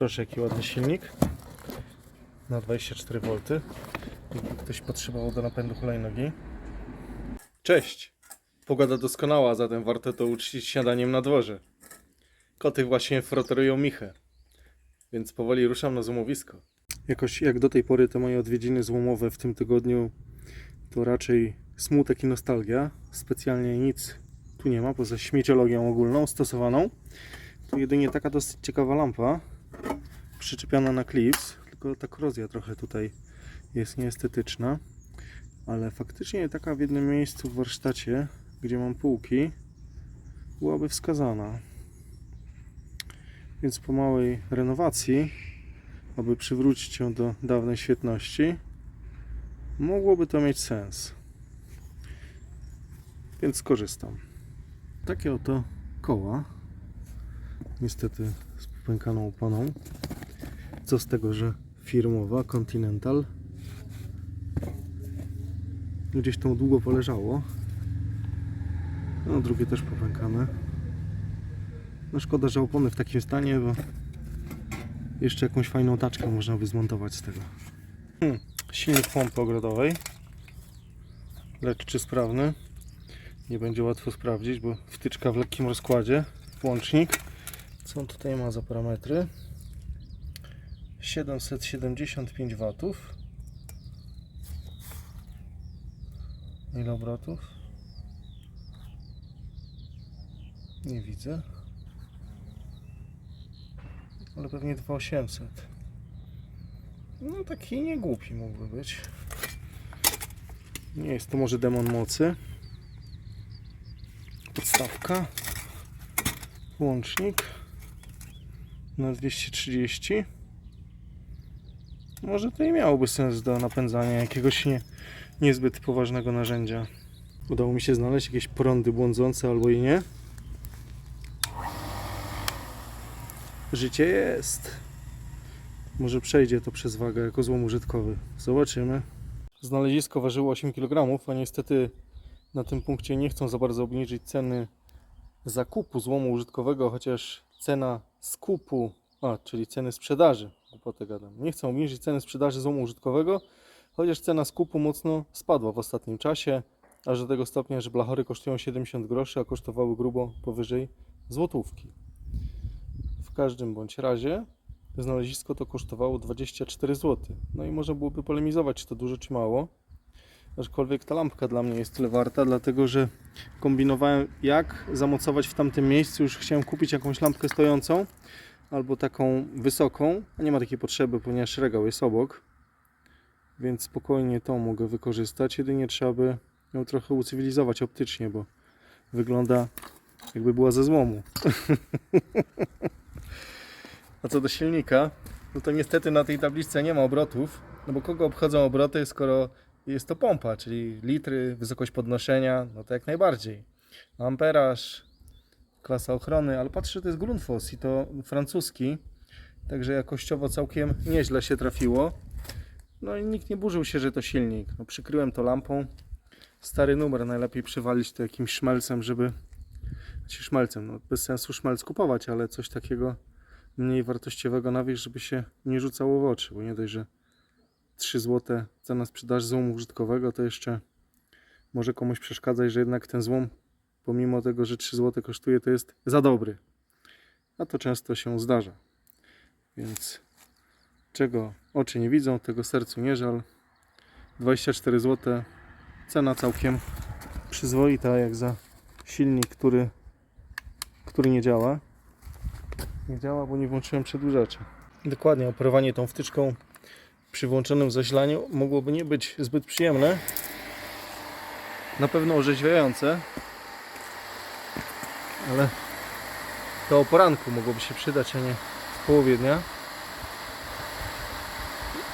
Proszę, jaki ładny silnik na 24V. Jakby ktoś potrzebował do napędu hulajnogi. Cześć! Pogoda doskonała, zatem warto to uczcić śniadaniem na dworze. Koty właśnie froterują michę, więc powoli ruszam na złomowisko. Jakoś jak do tej pory te moje odwiedziny złomowe w tym tygodniu to raczej smutek i nostalgia. Specjalnie nic tu nie ma, poza śmieciologią ogólną stosowaną. Tu jedynie taka dosyć ciekawa lampa, przyczepiona na klips, tylko ta korozja trochę tutaj jest nieestetyczna, ale faktycznie taka w jednym miejscu w warsztacie, gdzie mam półki, byłaby wskazana. Więc po małej renowacji, aby przywrócić ją do dawnej świetności, mogłoby to mieć sens. Więc skorzystam. Takie oto koła, niestety z popękaną oponą. Co z tego, że firmowa Continental gdzieś tam długo poleżało. No, drugie też popękane. No szkoda, że opony w takim stanie, bo jeszcze jakąś fajną taczkę można by zmontować z tego. Hmm, silnik pompy ogrodowej. Lecz czy sprawny? Nie będzie łatwo sprawdzić, bo wtyczka w lekkim rozkładzie. Włącznik. Co on tutaj ma za parametry? 775 watów. Ile obrotów? Nie widzę. Ale pewnie 2800. No taki nie głupi mógłby być. Nie jest to może demon mocy. Podstawka. Łącznik na 230. Może to i miałoby sens do napędzania jakiegoś nie, niezbyt poważnego narzędzia. Udało mi się znaleźć jakieś prądy błądzące albo i nie. Życie jest. Może przejdzie to przez wagę jako złom użytkowy. Zobaczymy. Znalezisko ważyło 8 kg, a niestety na tym punkcie nie chcą za bardzo obniżyć ceny zakupu złomu użytkowego, chociaż cena skupu, a czyli ceny sprzedaży, głupotę gadam, nie chcą obniżyć ceny sprzedaży złomu użytkowego, chociaż cena skupu mocno spadła w ostatnim czasie, aż do tego stopnia, że blachory kosztują 70 groszy, a kosztowały grubo powyżej złotówki. W każdym bądź razie znalezisko to kosztowało 24 zł. No i można byłoby polemizować, czy to dużo, czy mało. Aczkolwiek ta lampka dla mnie jest tyle warta, dlatego że kombinowałem jak zamocować w tamtym miejscu. Już chciałem kupić jakąś lampkę stojącą albo taką wysoką, a nie ma takiej potrzeby, ponieważ regał jest obok. Więc spokojnie tą mogę wykorzystać. Jedynie trzeba by ją trochę ucywilizować optycznie, bo wygląda jakby była ze złomu. a co do silnika, no to niestety na tej tabliczce nie ma obrotów, no bo kogo obchodzą obroty, skoro jest to pompa, czyli litry, wysokość podnoszenia, no to jak najbardziej. Amperaż, klasa ochrony, ale patrzę, że to jest Grundfos i to francuski, także jakościowo całkiem nieźle się trafiło. No i nikt nie burzył się, że to silnik. No, przykryłem to lampą. Stary numer, najlepiej przywalić to jakimś szmelcem, żeby... Znaczy szmelcem, no bez sensu szmelc kupować, ale coś takiego mniej wartościowego nawieść, żeby się nie rzucało w oczy, bo nie dość, że 3 zł cena sprzedaży złomu użytkowego, to jeszcze może komuś przeszkadzać, że jednak ten złom, pomimo tego, że 3 zł kosztuje, to jest za dobry. A to często się zdarza. Więc czego oczy nie widzą, tego sercu nie żal. 24 zł. Cena całkiem przyzwoita, jak za silnik, który, który nie działa. Nie działa, bo nie włączyłem przedłużacza. Dokładnie, operowanie tą wtyczką przy włączonym zasilaniu mogłoby nie być zbyt przyjemne. Na pewno orzeźwiające. Ale to o poranku mogłoby się przydać, a nie w połowie dnia.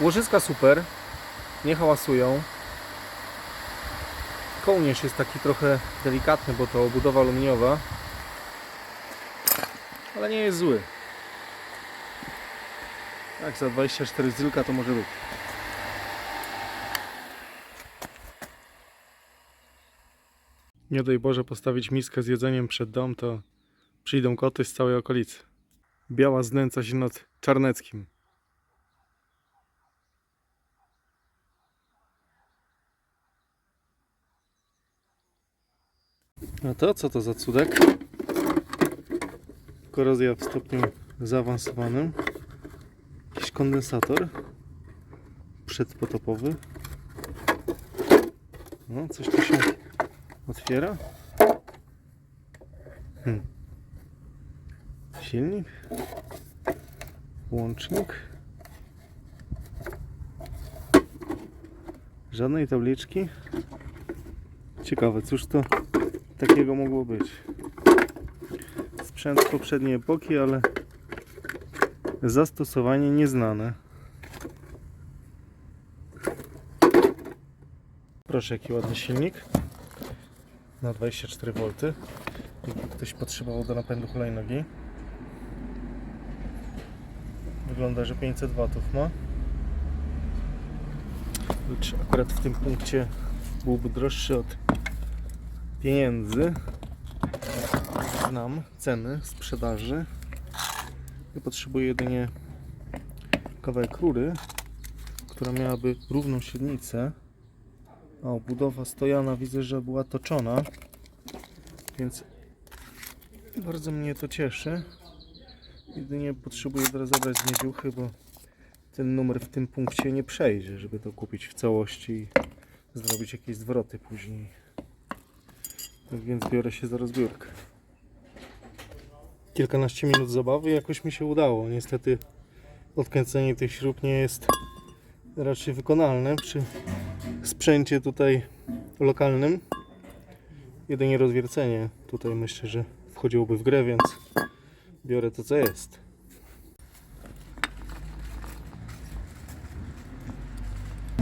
Łożyska super. Nie hałasują. Kołnierz jest taki trochę delikatny, bo to obudowa aluminiowa. Ale nie jest zły. Tak, za 24 zylka to może być. Nie daj Boże postawić miskę z jedzeniem przed dom, to przyjdą koty z całej okolicy. Biała znęca się nad Czarneckim. A to co to za cudek? Korozja w stopniu zaawansowanym. Jakiś kondensator przedpotopowy. No, coś tu się otwiera. Hmm. Silnik. Łącznik. Żadnej tabliczki. Ciekawe, cóż to takiego mogło być. Sprzęt z poprzedniej epoki, ale zastosowanie nieznane. Proszę, jaki ładny silnik na 24 V. Jakby ktoś potrzebował do napędu hulajnogi. Wygląda, że 500 W ma. Lecz akurat w tym punkcie byłby droższy od pieniędzy. Znam ceny sprzedaży. Ja potrzebuję jedynie kawałek rury, która miałaby równą średnicę. O, budowa stojana widzę, że była toczona, więc bardzo mnie to cieszy. Jedynie potrzebuję teraz zabrać z niedziuchy, bo ten numer w tym punkcie nie przejdzie, żeby to kupić w całości i zrobić jakieś zwroty później. Tak więc biorę się za rozbiórkę. Kilkanaście minut zabawy jakoś mi się udało. Niestety odkręcenie tych śrub nie jest raczej wykonalne przy sprzęcie tutaj lokalnym. Jedynie rozwiercenie tutaj myślę, że wchodziłoby w grę, więc biorę to co jest.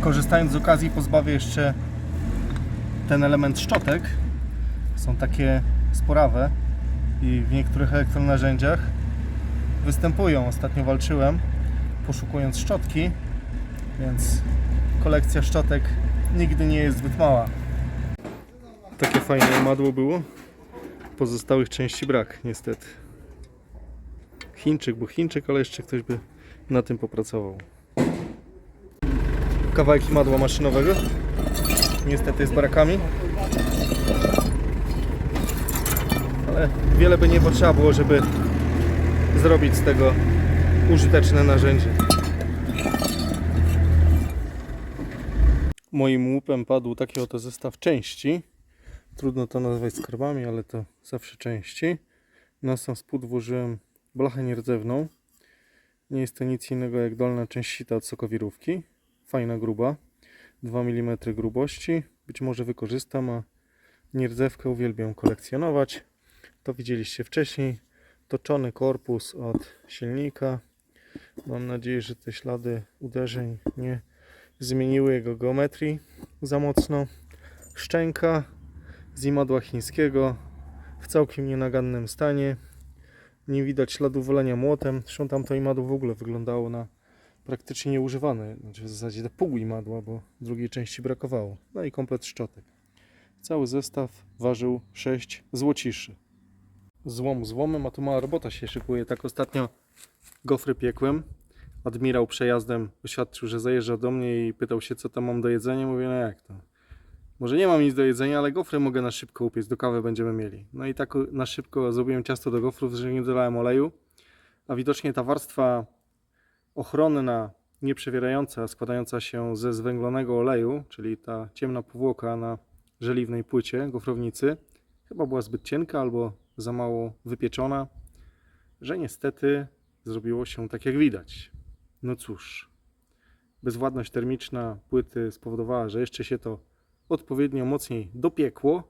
Korzystając z okazji pozbawię jeszcze ten element szczotek. Są takie sporawe i w niektórych elektronarzędziach występują. Ostatnio walczyłem poszukując szczotki, więc kolekcja szczotek nigdy nie jest zbyt mała. Takie fajne madło było. Pozostałych części brak, niestety. Chińczyk, bo Chińczyk, ale jeszcze ktoś by na tym popracował. Kawałki madła maszynowego. Niestety z barakami. Ale wiele by nie potrzeba było, żeby zrobić z tego użyteczne narzędzie. Moim łupem padł taki oto zestaw części. Trudno to nazwać skarbami, ale to zawsze części. Na sam spód włożyłem blachę nierdzewną. Nie jest to nic innego jak dolna część sita od sokowirówki. Fajna, gruba. 2 mm grubości. Być może wykorzystam, a nierdzewkę uwielbiam kolekcjonować. To widzieliście wcześniej. Toczony korpus od silnika. Mam nadzieję, że te ślady uderzeń nie zmieniły jego geometrii za mocno. Szczęka z imadła chińskiego w całkiem nienagannym stanie. Nie widać śladu wolenia młotem. Zresztą tamto imadło w ogóle wyglądało na praktycznie nieużywane. Znaczy w zasadzie pół imadła, bo drugiej części brakowało. No i komplet szczotek. Cały zestaw ważył 6 złociszy. Złom złomem, a tu mała robota się szykuje. Tak ostatnio gofry piekłem. Admirał przejazdem oświadczył, że zajeżdża do mnie i pytał się, co tam mam do jedzenia. Mówię, no jak to? Może nie mam nic do jedzenia, ale gofry mogę na szybko upiec, do kawy będziemy mieli. No i tak na szybko zrobiłem ciasto do gofrów, że nie dolałem oleju. A widocznie ta warstwa ochronna, nieprzewierająca, składająca się ze zwęglonego oleju, czyli ta ciemna powłoka na żeliwnej płycie gofrownicy, chyba była zbyt cienka albo za mało wypieczona, że niestety zrobiło się tak jak widać. No cóż, bezwładność termiczna płyty spowodowała, że jeszcze się to odpowiednio mocniej dopiekło.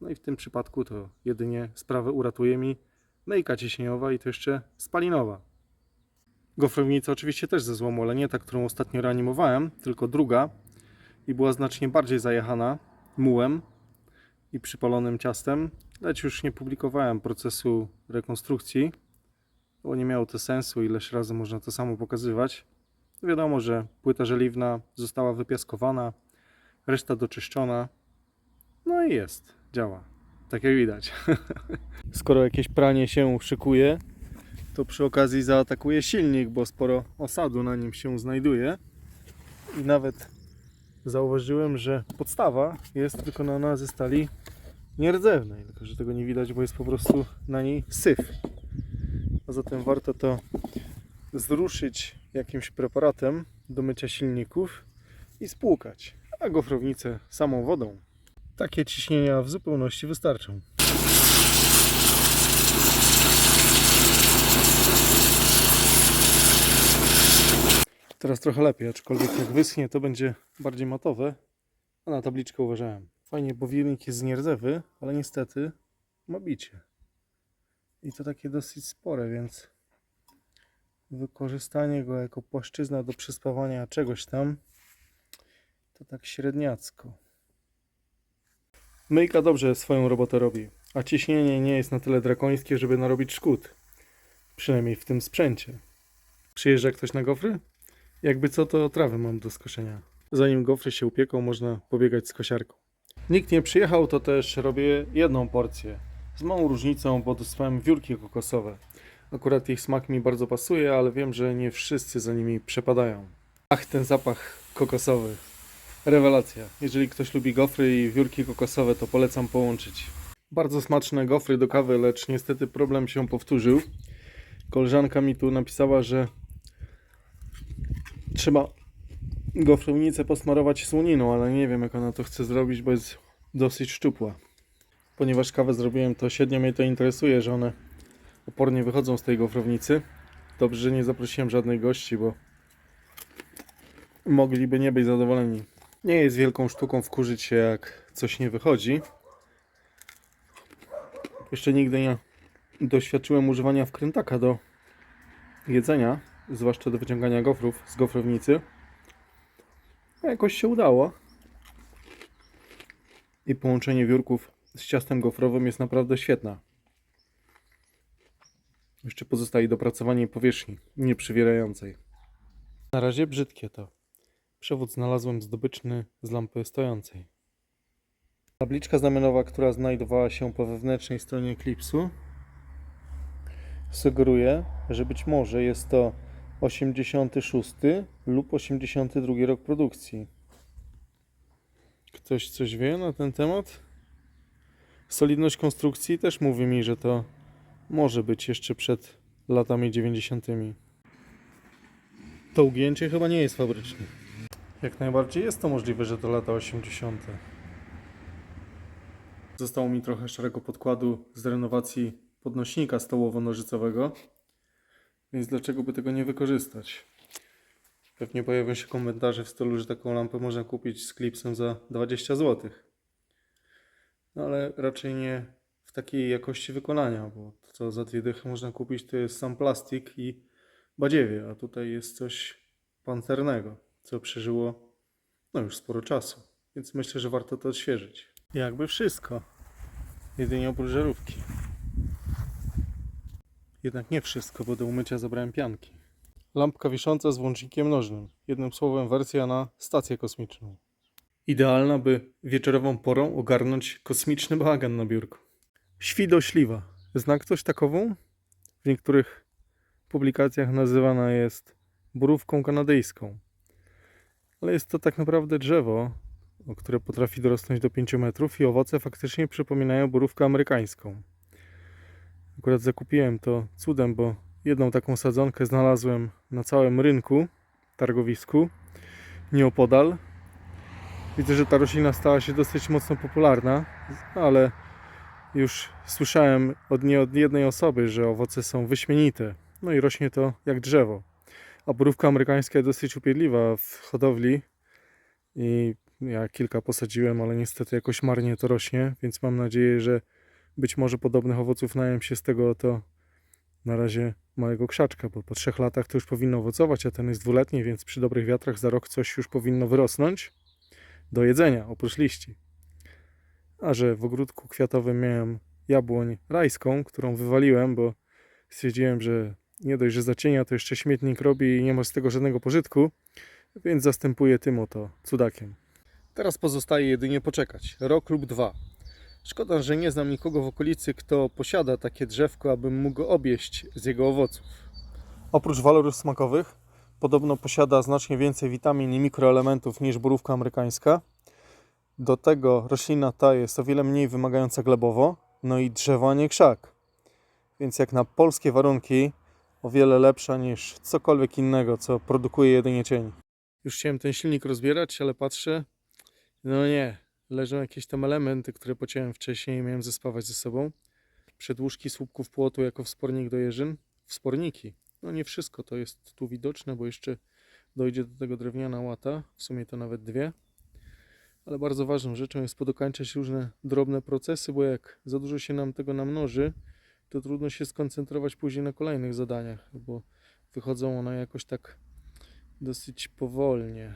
No i w tym przypadku to jedynie sprawę uratuje mi myjka ciśnieniowa i to jeszcze spalinowa. Gofrownica oczywiście też ze złomu, ale nie ta, którą ostatnio reanimowałem, tylko druga i była znacznie bardziej zajechana mułem i przypalonym ciastem, lecz już nie publikowałem procesu rekonstrukcji, bo nie miało to sensu, ileś razy można to samo pokazywać. Wiadomo, że płyta żeliwna została wypiaskowana, reszta doczyszczona, no i jest, działa, tak jak widać. Skoro jakieś pranie się szykuje, to przy okazji zaatakuje silnik, bo sporo osadu na nim się znajduje. I nawet zauważyłem, że podstawa jest wykonana ze stali nierdzewnej, tylko że tego nie widać, bo jest po prostu na niej syf. Zatem warto to zruszyć jakimś preparatem do mycia silników i spłukać, a gofrownicę samą wodą. Takie ciśnienia w zupełności wystarczą. Teraz trochę lepiej, aczkolwiek jak wyschnie, to będzie bardziej matowe. A na tabliczkę uważałem. Fajnie, bo wirnik jest z nierdzewy, ale niestety ma bicie. I to takie dosyć spore, więc wykorzystanie go jako płaszczyzna do przyspawania czegoś tam to tak średniacko. Myjka dobrze swoją robotę robi, a ciśnienie nie jest na tyle drakońskie, żeby narobić szkód. Przynajmniej w tym sprzęcie. Przyjeżdża ktoś na gofry? Jakby co, to trawę mam do skoszenia. Zanim gofry się upieką, można pobiegać z kosiarką. Nikt nie przyjechał, to też robię jedną porcję. Z małą różnicą, bo dostałem wiórki kokosowe. Akurat ich smak mi bardzo pasuje, ale wiem, że nie wszyscy za nimi przepadają. Ach, ten zapach kokosowy. Rewelacja. Jeżeli ktoś lubi gofry i wiórki kokosowe, to polecam połączyć. Bardzo smaczne gofry do kawy, lecz niestety problem się powtórzył. Koleżanka mi tu napisała, że trzeba gofrownicę posmarować słoniną, ale nie wiem jak ona to chce zrobić, bo jest dosyć szczupła. Ponieważ kawę zrobiłem, to średnio mnie to interesuje, że one opornie wychodzą z tej gofrownicy. Dobrze, że nie zaprosiłem żadnych gości, bo mogliby nie być zadowoleni. Nie jest wielką sztuką wkurzyć się, jak coś nie wychodzi. Jeszcze nigdy nie doświadczyłem używania wkrętaka do jedzenia, zwłaszcza do wyciągania gofrów z gofrownicy. A jakoś się udało. I połączenie wiórków z ciastem gofrowym jest naprawdę świetne. Jeszcze pozostaje dopracowanie powierzchni nieprzywierającej. Na razie brzydkie to. Przewód znalazłem zdobyczny z lampy stojącej. Tabliczka znamionowa, która znajdowała się po wewnętrznej stronie klipsu, sugeruje, że być może jest to 86 lub 82 rok produkcji. Ktoś coś wie na ten temat? Solidność konstrukcji też mówi mi, że to może być jeszcze przed latami 90. To ugięcie chyba nie jest fabryczne. Jak najbardziej jest to możliwe, że to lata 80. Zostało mi trochę szarego podkładu z renowacji podnośnika stołowo-nożycowego, więc dlaczego by tego nie wykorzystać? Pewnie pojawią się komentarze w stylu, że taką lampę można kupić z klipsem za 20 zł. No ale raczej nie w takiej jakości wykonania, bo to co za dwie dychy można kupić to jest sam plastik i badziewie, a tutaj jest coś pancernego, co przeżyło no już sporo czasu, więc myślę, że warto to odświeżyć. Jakby wszystko, jedynie oprócz żarówki. Jednak nie wszystko, bo do umycia zabrałem pianki. Lampka wisząca z włącznikiem nożnym. Jednym słowem wersja na stację kosmiczną. Idealna, by wieczorową porą ogarnąć kosmiczny bałagan na biurku. Świdośliwa. Zna ktoś takową? W niektórych publikacjach nazywana jest borówką kanadyjską. Ale jest to tak naprawdę drzewo, które potrafi dorosnąć do 5 metrów i owoce faktycznie przypominają borówkę amerykańską. Akurat zakupiłem to cudem, bo jedną taką sadzonkę znalazłem na całym rynku, targowisku, nieopodal. Widzę, że ta roślina stała się dosyć mocno popularna, ale już słyszałem od nie od jednej osoby, że owoce są wyśmienite. No i rośnie to jak drzewo. A borówka amerykańska jest dosyć upierdliwa w hodowli i ja kilka posadziłem, ale niestety jakoś marnie to rośnie, więc mam nadzieję, że być może podobnych owoców najem się z tego oto na razie małego krzaczka, bo po trzech latach to już powinno owocować, a ten jest dwuletni, więc przy dobrych wiatrach za rok coś już powinno wyrosnąć do jedzenia, oprócz liści. A że w ogródku kwiatowym miałem jabłoń rajską, którą wywaliłem, bo stwierdziłem, że nie dość, że zacienia, to jeszcze śmietnik robi i nie ma z tego żadnego pożytku, więc zastępuję tym oto cudakiem. Teraz pozostaje jedynie poczekać, rok lub dwa. Szkoda, że nie znam nikogo w okolicy, kto posiada takie drzewko, abym mógł go objeść z jego owoców. Oprócz walorów smakowych, podobno posiada znacznie więcej witamin i mikroelementów niż borówka amerykańska. Do tego roślina ta jest o wiele mniej wymagająca glebowo, no i drzewo, a nie krzak. Więc jak na polskie warunki, o wiele lepsza niż cokolwiek innego, co produkuje jedynie cień. Już chciałem ten silnik rozbierać, ale patrzę, no nie, leżą jakieś tam elementy, które pociąłem wcześniej i miałem zespawać ze sobą. Przedłużki słupków płotu jako wspornik do jeżyn. Wsporniki. No nie wszystko to jest tu widoczne, bo jeszcze dojdzie do tego drewniana łata, w sumie to nawet dwie. Ale bardzo ważną rzeczą jest podokańczać różne drobne procesy, bo jak za dużo się nam tego namnoży, to trudno się skoncentrować później na kolejnych zadaniach, bo wychodzą one jakoś tak dosyć powolnie.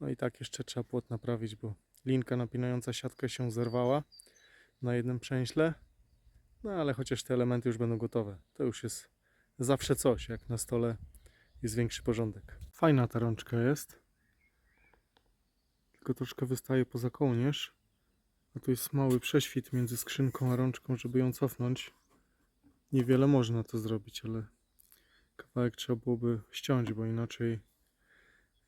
No i tak jeszcze trzeba płot naprawić, bo linka napinająca siatkę się zerwała na jednym przęśle. No ale chociaż te elementy już będą gotowe. To już jest zawsze coś, jak na stole jest większy porządek. Fajna ta rączka jest. Tylko troszkę wystaje poza kołnierz. A tu jest mały prześwit między skrzynką a rączką, żeby ją cofnąć. Niewiele można to zrobić, ale kawałek trzeba byłoby ściąć, bo inaczej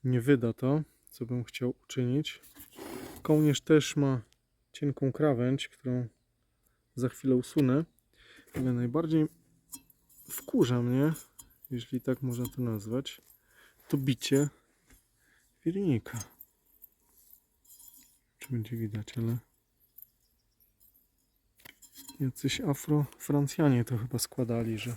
nie wyda to, co bym chciał uczynić. Kołnierz też ma cienką krawędź, którą za chwilę usunę, ale najbardziej wkurza mnie, jeśli tak można to nazwać, to bicie wirnika. Czy będzie widać, ale jacyś afrofrancjanie to chyba składali, że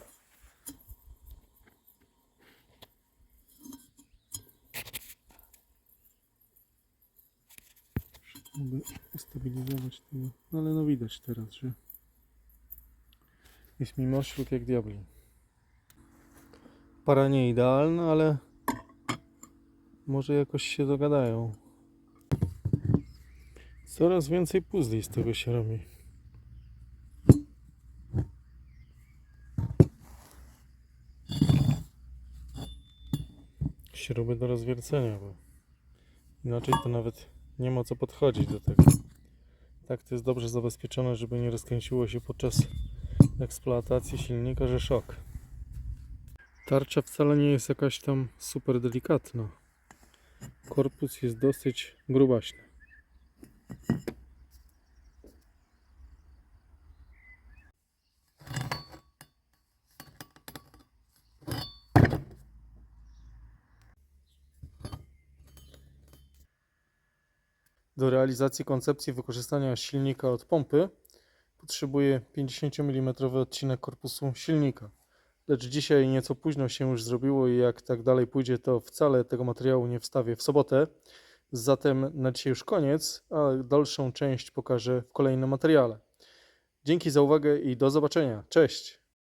Mogę ustabilizować tego. No ale no widać teraz, że jest mimo śród jak diabli. Para nie idealna, ale może jakoś się dogadają. Coraz więcej puzli z tego się robi. Śruby do rozwiercenia, bo inaczej to nawet nie ma co podchodzić do tego. Tak to jest dobrze zabezpieczone, żeby nie rozkręciło się podczas eksploatacji silnika, że szok. Tarcza wcale nie jest jakaś tam super delikatna. Korpus jest dosyć grubaśny. Do realizacji koncepcji wykorzystania silnika od pompy potrzebuję 50 mm odcinek korpusu silnika. Lecz dzisiaj nieco późno się już zrobiło i jak tak dalej pójdzie, to wcale tego materiału nie wstawię w sobotę. Zatem na dzisiaj już koniec, a dalszą część pokażę w kolejnym materiale. Dzięki za uwagę i do zobaczenia. Cześć!